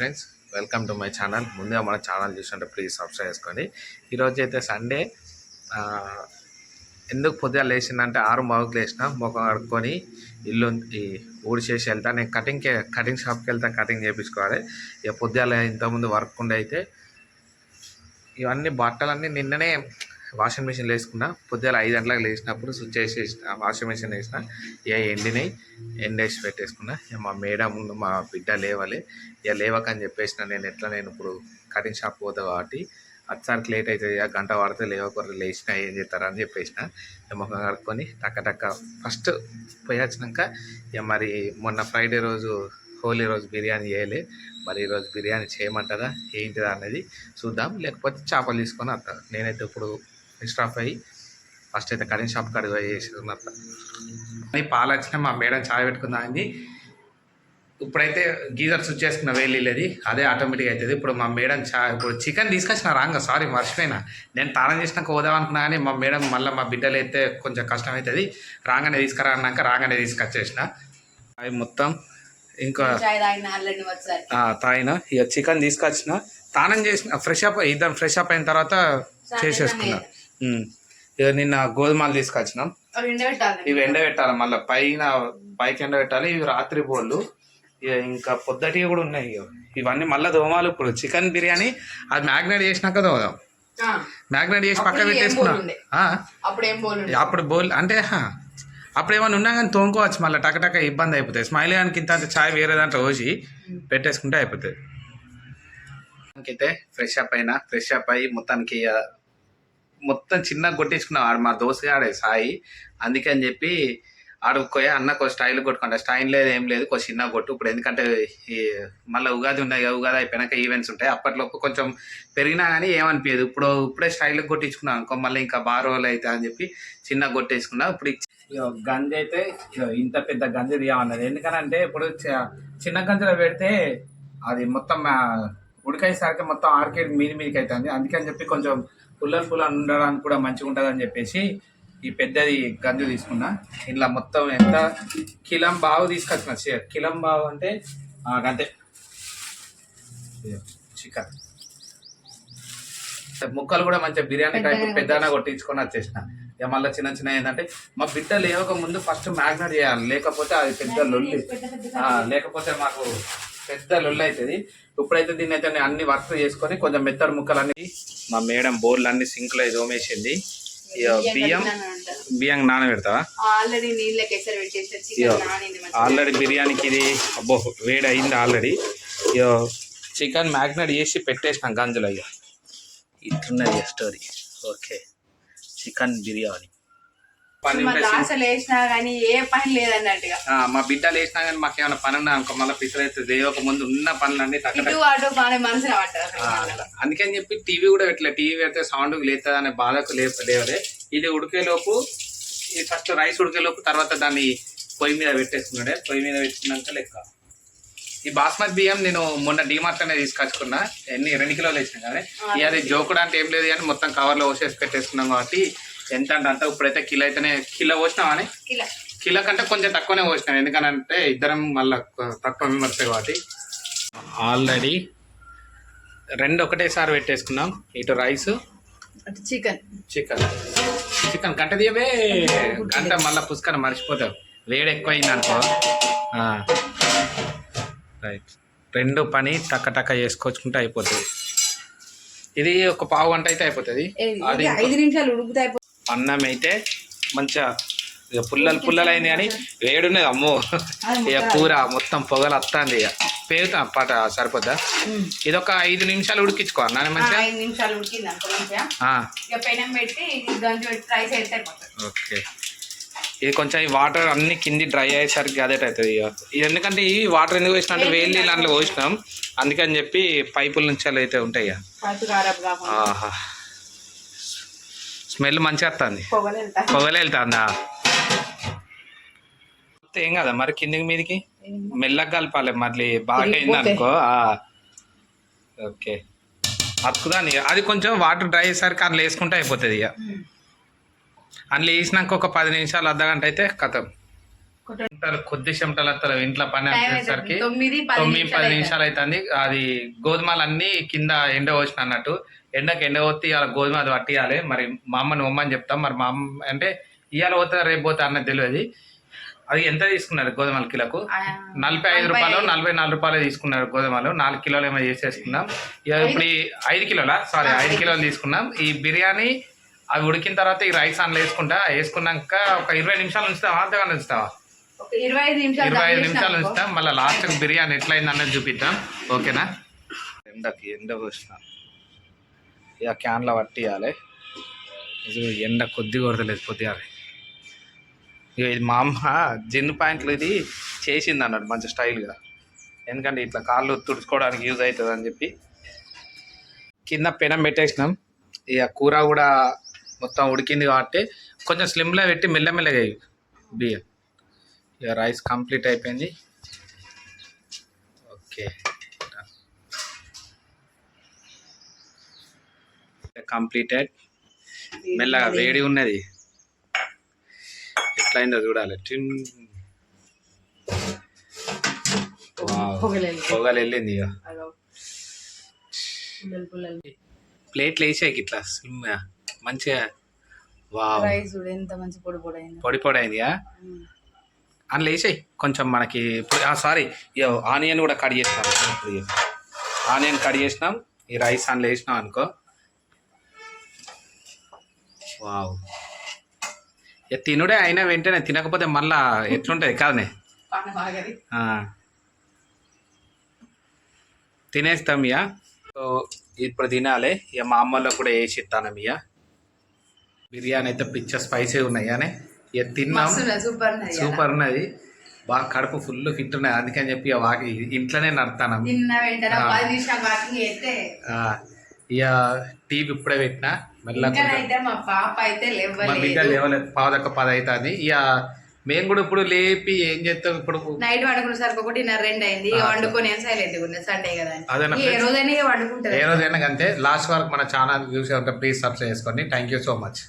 Friends welcome to my channel. ముందుగా మన channel చూసుకుంటే ప్లీజ్ సబ్స్క్రైబ్ చేసుకోండి. ఈరోజు అయితే సండే ఎందుకు పొద్దుగా లేచిందంటే ఆరు బాగుకు లేచిన ముఖం కడుక్కొని ఇల్లు ఈ ఊడిచేసి వెళ్తా. నేను కటింగ్కి కటింగ్ షాప్కి వెళ్తా కటింగ్ చేయించుకోవాలి ఇక పొద్దుగాల ఇంతకుముందు వర్క్ ఉండి అయితే ఇవన్నీ బట్టలన్నీ నిన్ననే వాషింగ్ మిషన్ వేసుకున్నా పొద్దుగాల ఐదు గంటలకు లేచినప్పుడు స్విచ్ వేసి వాషింగ్ మిషన్ వేసిన ఇక ఎండినాయి ఎండేసి పెట్టేసుకున్నా. ఇక మా మేడం ముందు మా బిడ్డ లేవాలి ఇక లేవకని చెప్పేసిన నేను ఎట్లా నేను ఇప్పుడు కటింగ్ షాప్ పోతా కాబట్టి అచ్చారికి లేట్ అవుతుంది ఇక గంట పడితే లేవకూడదు లేచినా ఏం చేస్తారని చెప్పేసిన. ముఖం కడుక్కొని టక్క టక్క ఫస్ట్ పోయి వచ్చినాక ఇక మరి మొన్న ఫ్రైడే రోజు హోలీ రోజు బిర్యానీ చేయలే మరి ఈరోజు బిర్యానీ చేయమంటారా ఏంటిదా అనేది చూద్దాం. లేకపోతే చేపలు తీసుకొని వస్తాను నేనైతే ఇప్పుడు ఎక్స్ట్రా ఫ్రై ఫస్ట్ అయితే కరెంట్ షాప్ పోయి చేసేది అని పాలు వచ్చిన మా మేడం చాయ్ పెట్టుకుందా అంది. ఇప్పుడైతే గీజర్ స్విచ్ చేసుకున్న వేలిది అదే ఆటోమేటిక్ అవుతుంది ఇప్పుడు మా మేడం చా ఇప్పుడు చికెన్ తీసుకొచ్చిన రాంగ సారీ మర్చిపోయినా. నేను తాళం చేసినాక పోదాం అనుకున్నా కానీ మా మేడం మళ్ళీ మా బిడ్డలు అయితే కొంచెం కష్టం అవుతుంది రాగానే తీసుకురా అన్నాక రాగానే తీసుకొచ్చేసిన. అవి మొత్తం ఇంకా తాగిన తాగిన. ఇక చికెన్ తీసుకొచ్చిన. స్నానం చేసిన ఫ్రెష్ అప్ ఇద్దరు ఫ్రెష్ అప్ అయిన తర్వాత చేసేసుకున్నా. ఉమ్. ఇక నిన్న గోధుమలు తీసుకొచ్చినాం. ఇవి ఎండబెట్టాలి మళ్ళీ. పైన పైకి ఎండబెట్టాలి. ఇవి రాత్రి బోళ్ళు ఇక ఇంకా పొద్దటివి కూడా ఉన్నాయి ఇవన్నీ మళ్ళీ దోమాలు ఇప్పుడు. చికెన్ బిర్యానీ అది మ్యాగ్నేట్ చేసినాక దోదాం మ్యాగ్నేట్ చేసి పక్క పెట్టేసుకున్నా. అప్పుడు బోలు అంటే అప్పుడు ఏమైనా ఉన్నా కానీ తోముకోవచ్చు మళ్ళీ. టక టక ఇబ్బంది అయిపోతుంది. స్మైల్ గానికి ఇంత చాయ్ వేరే దాంట్లో పోసి పెట్టేసుకుంటే అయిపోతుంది. అయితే ఫ్రెష్ అప్ అయినా ఫ్రెష్ అప్ అయ్యి మొత్తానికి మొత్తం చిన్నగా కొట్టించుకున్నాం ఆడు మా దోసగాడే సాయి. అందుకని చెప్పి చెప్పి అన్న అన్నకు స్టైల్ కొట్టుకుంటా. స్టైల్ లేదు ఏం లేదు కొంచెం చిన్న కొట్టు. ఇప్పుడు ఎందుకంటే మళ్ళీ ఉగాది ఉన్నాయి కదా ఉగాది అయిపోయినాక ఈవెంట్స్ ఉంటాయి. అప్పట్లో కొంచెం పెరిగినా కానీ ఏమనిపించదు ఇప్పుడు ఇప్పుడే స్టైల్ కొట్టించుకున్నాం అనుకో మళ్ళీ ఇంకా బాగా రోజులు అవుతాయి అని చెప్పి చిన్నగా కొట్టేసుకున్నా. ఇప్పుడు గంజ గంజి అయితే ఇంత పెద్ద గంజ తీయమన్నది. ఎందుకనంటే ఇప్పుడు చిన్న గంజలో పెడితే అది మొత్తం ఆ, ఉడికేసరికి మొత్తం ఆర్కేడ్ మీది మీదకి అవుతుంది అందుకని చెప్పి కొంచెం పుల్లలు పుల్లలు ఉండడానికి కూడా మంచిగా ఉంటుంది అని చెప్పేసి ఈ పెద్దది గంజు తీసుకున్నా. ఇలా మొత్తం ఎంత? కిలం బావు తీసుకొచ్చిన చి- కిలం బావు అంటే గంతే. చికెన్. ముక్కలు కూడా మంచిగా బిర్యానీ టైప్ పెద్దగా కొట్టించుకొని వచ్చేసిన. ఇక మళ్ళీ చిన్న చిన్న ఏంటంటే మా బిడ్డ లేవక ముందు ఫస్ట్ మ్యాగ్నెట్ చేయాలి. లేకపోతే అది పెద్ద లొల్లి. లేకపోతే మాకు పెద్ద లొల్లి అవుతుంది ఇప్పుడైతే దీన్ని అయితే నేను అన్ని వర్క్ చేసుకొని కొంచెం మెత్తడి ముక్కలు అన్ని మా మేడం బోర్లు అన్ని సింక్లో దోమేసింది బియ్యం బియ్యం నానబెడతావా? ఆల్రెడీ బిర్యానీకి ఇది అబ్బో వేడి అయింది ఆల్రెడీ. చికెన్ మ్యాగ్నేట్ చేసి పెట్టేసిన గంజులో ఇక ఇట్లున్నది స్టోరీ. ఓకే. చికెన్ బిర్యానీ. పని మళ్ళీ అసలు వేసినా కానీ ఏ పని లేదన్నట్టుగా. మా బిడ్డలు వేసినా కానీ మాకు ఏమైనా పని ఉన్నా అనుకో మళ్ళీ పిసర్ అయితే లేవక ముందు ఉన్న పనులన్నీ అట్లా. అందుకని చెప్పి టీవీ కూడా పెట్టలే. టీవీ పెడితే సౌండ్ లేతుంది అనే బాధకు లేవలే. ఇది ఉడికేలోపు ఈ ఫస్ట్ రైస్ ఉడికేలోపు తర్వాత దాన్ని పొయ్యి మీద పెట్టేసుకున్నాడే. పొయ్యి మీద పెట్టుకున్నాక లెక్క. ఈ బాస్మతి బియ్యం నేను మొన్న డిమార్ట్లోనే తీసుకొచ్చుకున్నా. ఎన్ని రెండు కిలోలు వేసినా కానీ అది జోకుడు అంటే ఏం లేదు కానీ మొత్తం కవర్లో పోసేసి పెట్టేసుకున్నాం కాబట్టి ఎంత అంటే అంత ఇప్పుడైతే కిలో అయితేనే కిలో పోసినామని కిలో. కంటే కొంచెం తక్కువనే పోసినాం. ఎందుకనంటే ఇద్దరం మళ్ళీ తక్కువ మెంబర్స్ కాబట్టి. ఆల్రెడీ రెండు ఒకటేసారి పెట్టేసుకున్నాం. ఇటు రైస్. చికెన్. చికెన్. చికెన్ గంట తీయవే. గంట మళ్ళీ పుష్కర మర్చిపోతావు. వేడి ఎక్కువైంది అనుకో రైట్. రెండు పని టక్క టక్క చేసుకొచ్చుకుంటే అయిపోతుంది. ఇది ఒక పావు గంట అయితే అయిపోతుంది. ఐదు నిమిషాలు ఉడుకుతాయి అన్నం అయితే మంచిగా ఇక పుల్లలు పుల్లలు అయింది కానీ వేడున్నది అమ్మో. ఇక కూర మొత్తం పొగలు వస్తుంది ఇక. పేరుతా పాట సరిపోద్దా? ఇది ఒక ఐదు నిమిషాలు ఉడికించుకో అన్నాను మంచిగా? ఐదు నిమిషాలు ఉడికింది ఓకే. ఇది కొంచెం ఈ వాటర్ అన్ని కింది డ్రై అయ్యేసరికి అదే అవుతుంది ఇక. ఇది ఎందుకంటే ఈ వాటర్ ఎందుకు వేసినా అంటే వేడి నీళ్ళు అందులో పోసినాం. అందుకని చెప్పి పైపుల నుంచి అలా అయితే ఉంటాయి ఇక. స్మెల్ మంచిగా వస్తుంది పొగలు వెళ్తా పొగలే వెళ్తుందా ఏం కదా మరి కిందికి మీదికి? మెల్లగా కలపాలి మళ్ళీ. బాగా అయింది అనుకో. ఓకే. అతుకుదాని అది కొంచెం వాటర్ డ్రై అయ్యేసరికి అందులో వేసుకుంటే అయిపోతుంది ఇక. అందులో వేసినాక ఒక పది నిమిషాలు అర్ధ గంట అయితే కథం కొద్ది చెమటలు ఇంట్లో పని వచ్చేసరికి. తొమ్మిది పది తొమ్మిది నిమిషాలు పది నిమిషాలు అవుతుంది అది గోధుమలు అన్ని కింద ఎండ పోసిన అన్నట్టు. ఎండకి ఎండ పోతే ఇవాళ గోధుమ అది పట్టియాలి. మరి మా అమ్మని ఉమ్మని చెప్తాం. మరి మా అమ్మ అంటే ఇవాళ పోతే రేపు పోతే అన్నది తెలియదు. అది ఎంత తీసుకున్నారు గోధుమల కిలోకు? నలభై ఐదు రూపాయలు నలభై నాలుగు రూపాయలు తీసుకున్నారు గోధుమలు. నాలుగు కిలోలు ఏమో చేసేసుకున్నాం. ఇక ఇప్పుడు ఈ ఐదు కిలోలా? సారీ ఐదు కిలోలు తీసుకున్నాం. ఈ బిర్యానీ అవి ఉడికిన తర్వాత ఈ రైస్ అందులో వేసుకుంటా. వేసుకున్నాక ఒక ఇరవై నిమిషాలు ఉంచుతావా? అంతగా ఉంచుతావా? ఒక ఇరవై ఐదు నిమిషాలు ఇరవై ఐదు దమ్ నిమిషాలు చేసినాం ఉంచుతాం. మళ్ళీ లాస్ట్ బిర్యానీ ఎట్లయింది అన్నది చూపిద్దాం. ఓకేనా? ఎండకి ఎండ పోసిన. ఇక క్యాన్లో పట్టియాలి. ఇది ఎండ కొద్ది కొడతలేదు కొద్దిగా ఇక ఇది మా అమ్మ జిన్ ప్యాంట్లు ఇది చేసింది అన్నాడు మంచి స్టైల్గా. ఎందుకంటే ఇట్లా కాళ్ళు తుడుచుకోవడానికి యూజ్ అవుతుంది అని చెప్పి. కింద పెనం పెట్టేసినాం. ఇక కూర కూడా మొత్తం ఉడికింది కాబట్టి కొంచెం స్లిమ్లో పెట్టి మెల్లమెల్లగా బియ్యం. ఇక రైస్ కంప్లీట్ అయిపోయింది. ఓకే. కంప్లీటెడ్. మెల్లగా వేడి ఉన్నది. ఎట్లయిందో చూడాలి. టిన్. పొగలు వెళ్ళింది ఇక. ప్లేట్లు వేసాయి ఇట్లా స్లిమ్గా. మంచిగా. మంచి పొడి పొడి అయింది అందులో వేసాయి. కొంచెం మనకి సారీ ఆనియన్ కూడా కట్ చేసినాం. ఆనియన్ కట్ చేసినాం. ఈ రైస్ అందులో వేసినాం అనుకో. వావ్. తినుడే అయినా వెంటనే తినకపోతే మళ్ళా ఎట్లుంటుంది? కాదనే. తినేస్తాం ఇక సో ఇప్పుడు తినాలి. ఇక మా అమ్మలో కూడా వేసి ఇస్తాను ఇక బిర్యానీ అయితే పిచ్చ స్పైసీ ఉన్నాయి కానీ ఇక తిన్నాం. సూపర్ ఉన్నది బాగా కడుపు ఫుల్ ఫిట్ ఉన్నది అందుకని చెప్పి వాకి ఇంట్లోనే నడతాను. ఇక టీవీ ఇప్పుడే పెట్టినా. మెల్లగా ఇంకానైతే మా పాప అయితే మా బిడ్డ లేవలేదు. లేవలేదు పాదొక్క పది అవుతుంది ఇక మేము కూడా ఇప్పుడు లేపి ఏం చేస్తాం ఇప్పుడు? నైట్ వండుకునే సరికి ఒకటి రెండు అయింది. వండుకొని సైలెంట్గా ఉన్నది. సండే కదా ఏ? రోజైనా ఇక వండుకుంటది. ఏ రోజైనా అంతే లాస్ట్ వరకు మన ఛానల్ చూసే ఉంటే ప్లీజ్ సబ్స్క్రైబ్ చేసుకోండి థ్యాంక్ యూ సో మచ్